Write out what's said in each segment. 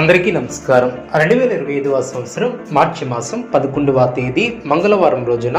అందరికీ నమస్కారం. రెండు వేల ఇరవై ఐదవ సంవత్సరం మార్చి మాసం పదకొండవ తేదీ మంగళవారం రోజున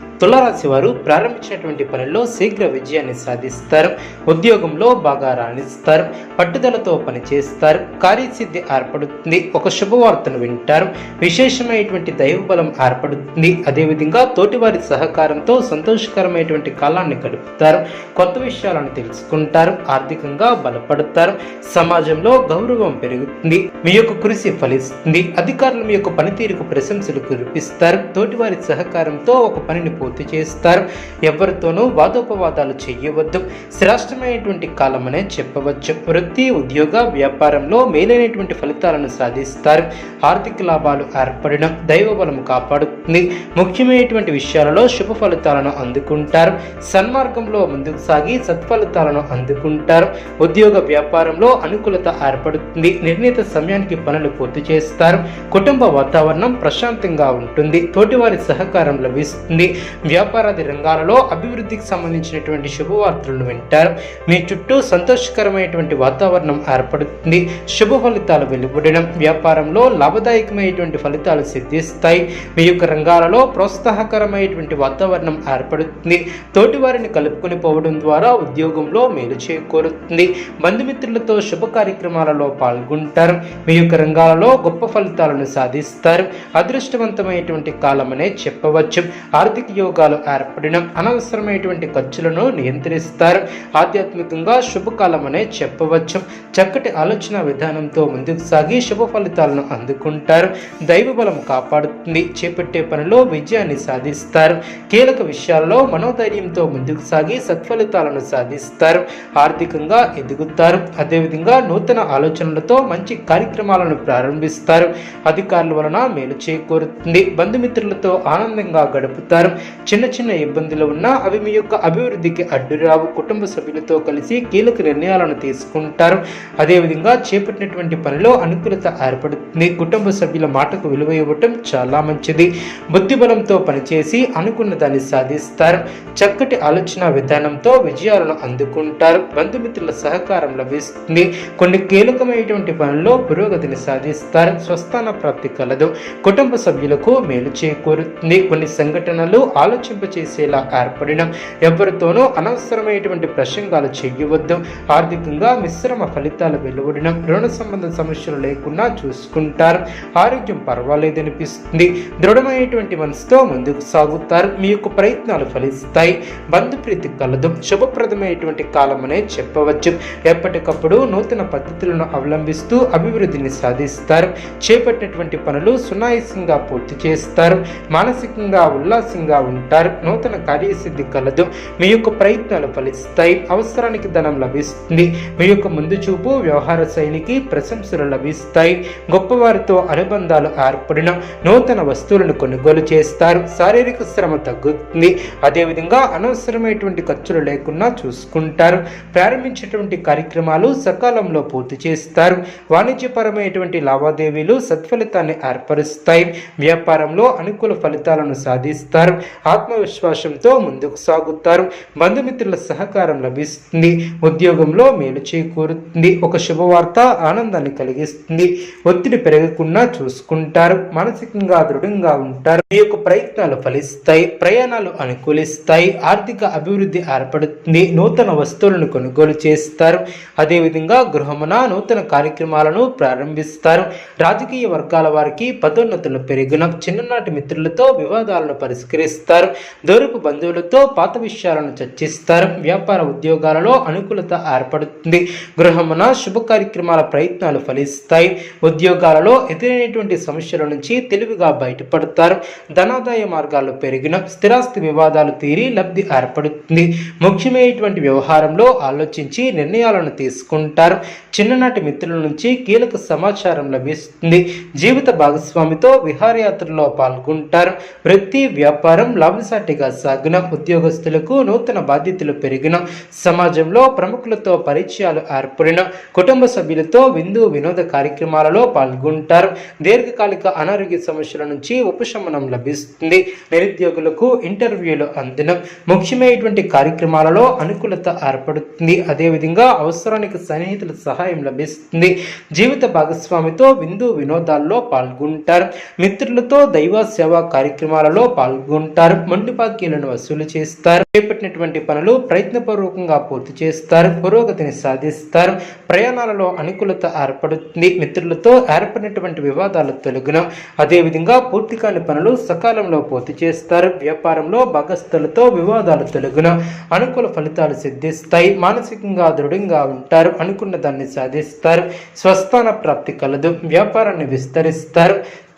తులారాశి వారు ప్రారంభించినటువంటి పనుల్లో శీఘ్ర విజయాన్ని సాధిస్తారు. ఉద్యోగంలో బాగా రాణిస్తారు. పట్టుదలతో పనిచేస్తారు. కార్యసిద్ధి ఏర్పడుతుంది. ఒక శుభవార్తను వింటారు. విశేషమైనటువంటి దైవబలం ఏర్పడుతుంది. అదేవిధంగా తోటివారి సహకారంతో సంతోషకరమైనటువంటి కాలాన్ని గడుపుతారు. కొత్త విషయాలను తెలుసుకుంటారు. ఆర్థికంగా బలపడతారు. సమాజంలో గౌరవం పెరుగుతుంది. మీ యొక్క కృషి ఫలిస్తుంది. అధికారులు మీ యొక్క పనితీరుకు ప్రశంసలు కురిపిస్తారు. తోటివారి సహకారంతో ఒక పనిని పూర్తి పూర్తి చేస్తారు. ఎవరితోనూ వాదోపవాదాలు చేయవద్దు. శ్రేష్టమైనటువంటి కాలమనే చెప్పవచ్చు. వృత్తి ఉద్యోగ వ్యాపారంలో మేలైనటువంటి ఫలితాలను సాధిస్తారు. ఆర్థిక లాభాలు ఏర్పడడం దైవ బలం కాపాడుతుంది. ముఖ్యమైనటువంటి విషయాలలో శుభ ఫలితాలను అందుకుంటారు. సన్మార్గంలో ముందుకు సాగి సత్ఫలితాలను అందుకుంటారు. ఉద్యోగ వ్యాపారంలో అనుకూలత ఏర్పడుతుంది. నిర్ణీత సమయానికి పనులు పూర్తి చేస్తారు. కుటుంబ వాతావరణం ప్రశాంతంగా ఉంటుంది. తోటివారి సహకారం లభిస్తుంది. వ్యాపారాది రంగాలలో అభివృద్ధికి సంబంధించినటువంటి శుభవార్తలను వింటారు. మీ చుట్టూ సంతోషకరమైనటువంటి వాతావరణం ఏర్పడుతుంది. శుభ ఫలితాలు వెలువడడం వ్యాపారంలో లాభదాయకమైనటువంటి ఫలితాలు సిద్ధిస్తాయి. మీ యొక్క రంగాలలో ప్రోత్సాహకరమైనటువంటి వాతావరణం ఏర్పడుతుంది. తోటివారిని కలుపుకొని పోవడం ద్వారా ఉద్యోగంలో మేలు చేకూరుతుంది. బంధుమిత్రులతో శుభ కార్యక్రమాలలో పాల్గొంటారు. మీ యొక్క రంగాలలో గొప్ప ఫలితాలను సాధిస్తారు. అదృష్టవంతమైనటువంటి కాలం అనే చెప్పవచ్చు. ఆర్థిక యోగాలు ఏర్పడడం అనవసరమైనటువంటి ఖర్చులను నియంత్రిస్తారు. ఆధ్యాత్మికంగా శుభకాలం అనే చెప్పవచ్చు. చక్కటి ఆలోచన విధానంతో ముందుకు సాగి శుభ ఫలితాలను అందుకుంటారు. దైవ బలం కాపాడుతుంది. చేపట్టే పనిలో విజయాన్ని సాధిస్తారు. కీలక విషయాల్లో మనోధైర్యంతో ముందుకు సాగి సత్ఫలితాలను సాధిస్తారు. ఆర్థికంగా ఎదుగుతారు. అదేవిధంగా నూతన ఆలోచనలతో మంచి కార్యక్రమాలను ప్రారంభిస్తారు. అధికారుల వలన మేలు చేకూరుతుంది. బంధుమిత్రులతో ఆనందంగా గడుపుతారు. చిన్న చిన్న ఇబ్బందులు ఉన్నా అవి మీ యొక్క అభివృద్ధికి అడ్డురావు. కుటుంబ సభ్యులతో కలిసి కీలక నిర్ణయాలను తీసుకుంటారు. అదేవిధంగా చేపట్టినటువంటి పనిలో అనుకూలత ఏర్పడుతుంది. కుటుంబ సభ్యుల మాటకు విలువ ఇవ్వటం చాలా మంచిది. బుద్ధిబలంతో పనిచేసి అనుకున్న దాన్ని సాధిస్తారు. చక్కటి ఆలోచన విధానంతో విజయాలను అందుకుంటారు. బంధుమిత్రుల సహకారం లభిస్తుంది. కొన్ని కీలకమైనటువంటి పనుల్లో పురోగతిని సాధిస్తారు. స్వస్థాన ప్రాప్తి కలదు. కుటుంబ సభ్యులకు మేలు చేకూరుతుంది. కొన్ని సంఘటనలు ఆలోచింపచేసేలా ఏర్పడిన ఎవరితోనూ అనవసరమైనటువంటి ప్రసంగాలు చేయవద్దు. ఆర్థికంగా మిశ్రమ ఫలితాలు వెలువడిన రుణ సంబంధ సమస్యలు లేకుండా చూసుకుంటారు. ఆరోగ్యం పర్వాలేదనిపిస్తుంది. దృఢమైనటువంటి మనసుతో ముందుకు సాగుతారు. మీ యొక్క ప్రయత్నాలు ఫలిస్తాయి. బంధుప్రీతి కలదు. శుభప్రదమైనటువంటి కాలం అనే చెప్పవచ్చు. ఎప్పటికప్పుడు నూతన పద్ధతులను అవలంబిస్తూ అభివృద్ధిని సాధిస్తారు. చేపట్టినటువంటి పనులు సునాయాసంగా పూర్తి చేస్తారు. మానసికంగా ఉల్లాసంగా ఉంటారు. నూతన కార్యసిద్ధి కలదు. మీ యొక్క ప్రయత్నాలు ఫలిస్తాయి. అవసరానికి ధనం లభిస్తుంది. మీ యొక్క ముందు చూపు వ్యవహార శైలికి ప్రశంసలు లభిస్తాయి. గొప్పవారితో అనుబంధాలు ఏర్పడిన నూతన వస్తువులను కొనుగోలు చేస్తారు. శారీరక శ్రమ తగ్గుతుంది. అదేవిధంగా అనవసరమైనటువంటి ఖర్చులు లేకుండా చూసుకుంటారు. ప్రారంభించేటువంటి కార్యక్రమాలు సకాలంలో పూర్తి చేస్తారు. వాణిజ్యపరమైనటువంటి లావాదేవీలు సత్ఫలితాన్ని ఏర్పరుస్తాయి. వ్యాపారంలో అనుకూల ఫలితాలను సాధిస్తారు. ఆత్మవిశ్వాసంతో ముందుకు సాగుతారు. బంధుమిత్రుల సహకారం లభిస్తుంది. ఉద్యోగంలో మేలు చేకూరుతుంది. ఒక శుభవార్త ఆనందాన్ని కలిగిస్తుంది. ఒత్తిడి పెరగకుండా చూసుకుంటారు. మానసికంగా దృఢంగా ఉంటారు. మీ యొక్క ప్రయత్నాలు ఫలిస్తాయి. ప్రయాణాలు అనుకూలిస్తాయి. ఆర్థిక అభివృద్ధి ఏర్పడుతుంది. నూతన వస్తువులను కొనుగోలు చేస్తారు. అదేవిధంగా గృహమున నూతన కార్యక్రమాలను ప్రారంభిస్తారు. రాజకీయ వర్గాల వారికి పదోన్నతులు పెరిగిన చిన్ననాటి మిత్రులతో వివాదాలను పరిష్కరిస్తారు. చర్చిస్తారు దూరపు బంధువులతో పాత విషయాలను చర్చిస్తారు. వ్యాపార ఉద్యోగాలలో అనుకూలత ఏర్పడుతుంది. గృహమున శుభ కార్యక్రమాల ప్రయత్నాలు ఫలిస్తాయి. ఉద్యోగాలలో ఎదురైనటువంటి సమస్యల నుంచి తెలివిగా బయటపడతారు. ధనాదాయ మార్గాలు పెరిగిన స్థిరాస్తి వివాదాలు తీరి లబ్ధి ఏర్పడుతుంది. ముఖ్యమైనటువంటి వ్యవహారంలో ఆలోచించి నిర్ణయాలను తీసుకుంటారు. చిన్ననాటి మిత్రుల నుంచి కీలక సమాచారం లభిస్తుంది. జీవిత భాగస్వామితో విహారయాత్రలో పాల్గొంటారు. వృత్తి వ్యాపారం లాభసాటిగా సాగిన ఉద్యోగస్తులకు నూతన బాధ్యతలు పెరిగిన సమాజంలో ప్రముఖులతో పరిచయాలు ఏర్పడిన కుటుంబ సభ్యులతో విందు వినోద కార్యక్రమాలలో పాల్గొంటారు. దీర్ఘకాలిక అనారోగ్య సమస్యల నుంచి ఉపశమనం లభిస్తుంది. నిరుద్యోగులకు ఇంటర్వ్యూలు అందిన ముఖ్యమైనటువంటి కార్యక్రమాలలో అనుకూలత ఏర్పడుతుంది. అదేవిధంగా అవసరానికి సన్నిహితుల సహాయం లభిస్తుంది. జీవిత భాగస్వామితో విందు వినోదాల్లో పాల్గొంటారు. మిత్రులతో దైవ సేవా కార్యక్రమాలలో పాల్గొంటారు. మండు బాకీలను వసూలు చేస్తారు చేపట్టినటువంటి పనులు ప్రయత్నపూర్వకంగా పూర్తి చేస్తారు పురోగతిని సాధిస్తారు ప్రయాణాలలో అనుకూలత ఏర్పడుతుంది మిత్రులతో ఏర్పడినటువంటి వివాదాలు తొలగిన. అదేవిధంగా పూర్తి కాని పనులు సకాలంలో పూర్తి చేస్తారు వ్యాపారంలో భాగస్థులతో వివాదాలు తొలగిన. అనుకూల ఫలితాలు సిద్ధిస్తాయి మానసికంగా దృఢంగా ఉంటారు అనుకున్న దాన్ని సాధిస్తారు స్వస్థాన ప్రాప్తి కలదు వ్యాపారాన్ని విస్తరిస్తారు